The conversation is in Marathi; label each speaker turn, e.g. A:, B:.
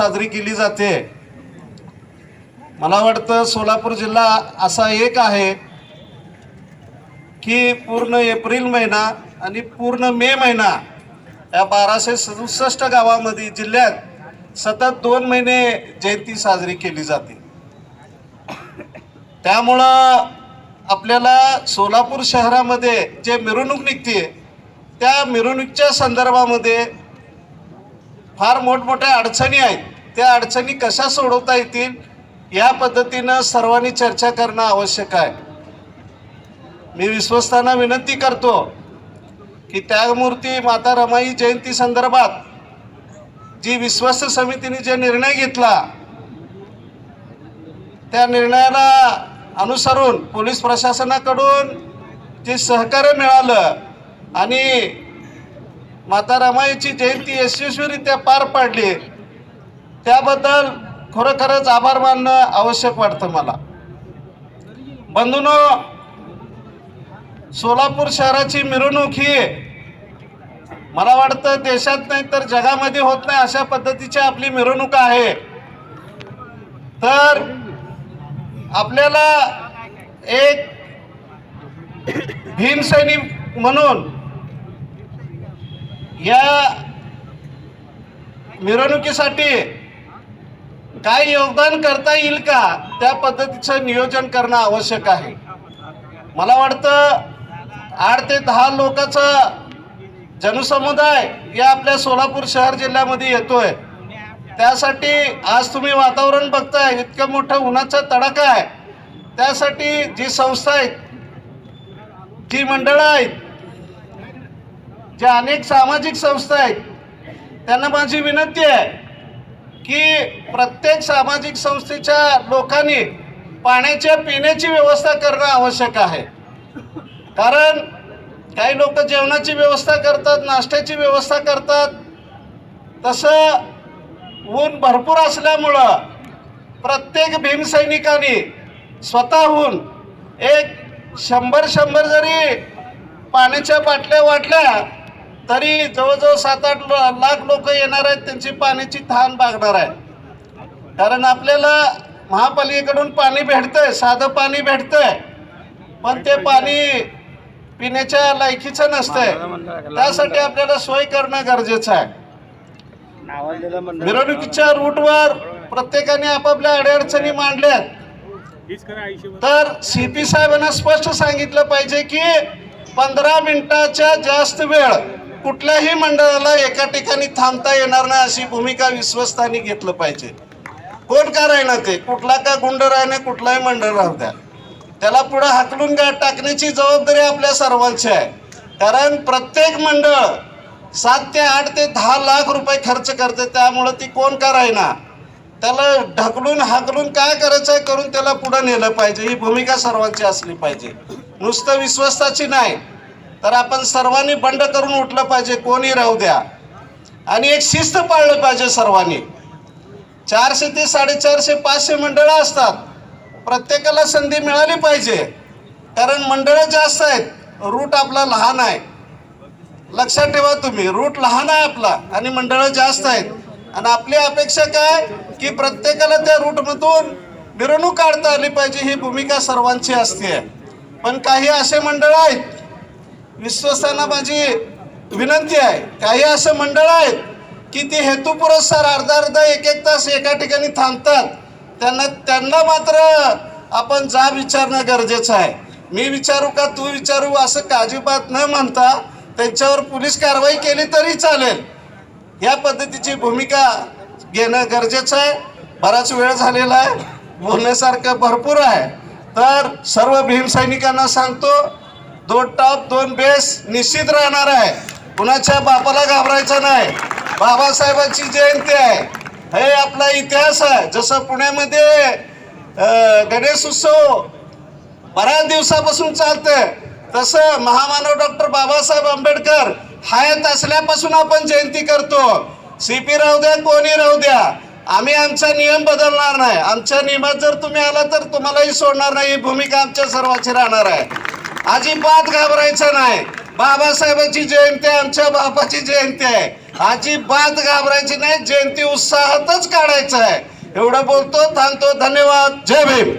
A: साजरी केली जाते. मला वाटतं सोलापूर जिल्हा असा एक आहे की पूर्ण एप्रिल महिना आणि पूर्ण मे महिना या बाराशे सदुसष्ट गावामध्ये जिल्ह्यात सतत दोन महिने जयंती साजरी केली जाते. त्यामुळं आपल्याला सोलापूर शहरामध्ये जे मिरवणूक निघते त्या मिरवणुकीच्या संदर्भामध्ये फार मोठमोठ्या अडचणी आहेत. त्या अडचणी कशा सोडवता येतील या पद्धतीनं सर्वांनी चर्चा करणं आवश्यक आहे. मी विश्वस्तांना विनंती करतो की त्यागमूर्ती माता रमाई जयंती संदर्भात जी विश्वस्त समितीने जे निर्णय घेतला त्या निर्णयाला अनुसरून पोलीस प्रशासनाकडून जे सहकार्य मिळालं आणि माता रमाईची जयंती यशस्वीरित्या पार पाडली. त्याबद्दल खरोखरच आभार मानणं आवश्यक वाटतं मला. बंधूनो सोलापूर शहराची मिरवणूक ही मला वाटतं देशात नाही तर जगामध्ये होत नाही अशा पद्धतीची आपली मिरवणूक आहे. तर आपल्याला एक भीमसैनिक म्हणून या मिरवणुकीसाठी काय योगदान करता येईल का? त्या पद्धतीचं नियोजन करणं आवश्यक आहे. मला वाटतं आठ ते दहा लोकांचा जनसमुदाय या आपल्या सोलापूर शहर जिल्ह्यामध्ये येतोय. त्यासाठी आज तुम्ही वातावरण बघताय इतकं मोठं उन्हाचा तडाखा आहे. त्यासाठी जी संस्था आहेत जी मंडळं आहेत ज्या अनेक सामाजिक संस्था आहेत त्यांना माझी विनंती आहे की प्रत्येक सामाजिक संस्थेच्या लोकांनी पाण्याच्या पिण्याची व्यवस्था करणं आवश्यक आहे. कारण काही लोक जेवणाची व्यवस्था करतात नाश्त्याची व्यवस्था करतात. तसं ऊन भरपूर असल्यामुळं प्रत्येक भीमसैनिकांनी स्वतःहून एक शंभर शंभर जरी पाण्याच्या बाटल्या वाटल्या तरी जवळजवळ सात आठ लाख लोक येणार आहेत त्यांची पाण्याची तहान भागणार आहे कारण आपल्याला महापालिकेकडून पाणी भेटतंय साधं पाणी भेटतंय पण ते पाणी पिण्याच्या लायकीचं नसतंय. त्यासाठी आपल्याला सोय करणं गरजेचं आहे. मिरवणुकीच्या रूटवर प्रत्येकाने आपापल्या अडीअडचणी मांडल्यात. तर सी पी साहेबांना स्पष्ट सांगितलं पाहिजे की पंधरा मिनिटाच्या जास्त वेळ कुठल्याही मंडळाला एका ठिकाणी थांबता येणार नाही अशी भूमिका विश्वस्तांनी घेतलं पाहिजे. कोण का राहिना ते? कुठला का गुंड राहणे कुठलाही मंडळ राहू द्या. त्याला पुढे हाकलून गाठ टाकण्याची जबाबदारी आपल्या सर्वांची आहे. कारण प्रत्येक मंडळ सात ते आठ ते दहा लाख रुपये खर्च करते त्यामुळं ती कोण का राहिना? त्याला ढकलून हाकलून काय करायचं आहे करून त्याला पुढे नेलं पाहिजे. ही भूमिका सर्वांची असली पाहिजे. नुसतं विश्वस्ताची नाही. तर आपण सर्वांनी बंड करून उठलं पाहिजे कोणी राहू द्या. आणि एक शिस्त पाळलं पाहिजे सर्वांनी. चारशे ते साडेचारशे पाचशे मंडळं असतात. प्रत्येकाला संधी मिळाली पाहिजे. कारण मंडळं जास्त आहेत रूट आपला लहान आहे. लक्षात ठेवा तुम्ही रूट लहान आहे आपला आणि मंडळं जास्त आहेत. आणि आपली अपेक्षा काय? की प्रत्येकाला त्या रूटमधून मिरवणूक काढता आली पाहिजे ही भूमिका सर्वांची असते. पण काही असे मंडळ आहेत विश्वस्तांना माझी विनंती आहे. काही असं मंडळ आहेत की ते हेतुपुरस्सर अर्धा अर्धा एक एक तास एका ठिकाणी थांबतात. त्यांना त्यांना मात्र आपण जा विचारणं गरजेचं आहे. मी विचारू का तू विचारू असं काजीबात न म्हणता त्यांच्यावर पोलीस कारवाई केली तरी चालेल. या पद्धतीची भूमिका घेणं गरजेचं आहे. बराच वेळ झालेला आहे. बोलण्यासारखं भरपूर आहे. तर सर्व भीमसैनिकांना सांगतो दोन टॉप दोन बेस निश्चित राहणार आहे. कुणाच्या बापाला घाबरायचं नाही. बाबासाहेबांची जयंती आहे. हे आपला इतिहास आहे. जसं पुण्यामध्ये गणेश उत्सव बऱ्याच दिवसापासून चालतंय. तसं महामानव डॉक्टर बाबासाहेब आंबेडकर हयात असल्यापासून आपण जयंती करतो. सी पी राहू द्या कोणी राहू द्या. आम्ही आमचा नियम बदलणार नाही. आमच्या नियमात जर तुम्ही आला तर तुम्हालाही सोडणार नाही. ही भूमिका आमच्या सर्वांची राहणार आहे. अजिबात घाबरायचं नाही. बाबासाहेबांची जयंती आमच्या बापाची जयंती आहे. अजिबात घाबरायची नाही. जयंती उत्साहातच काढायचं आहे. एवढं बोलतो थांबतो. धन्यवाद. जय भीम.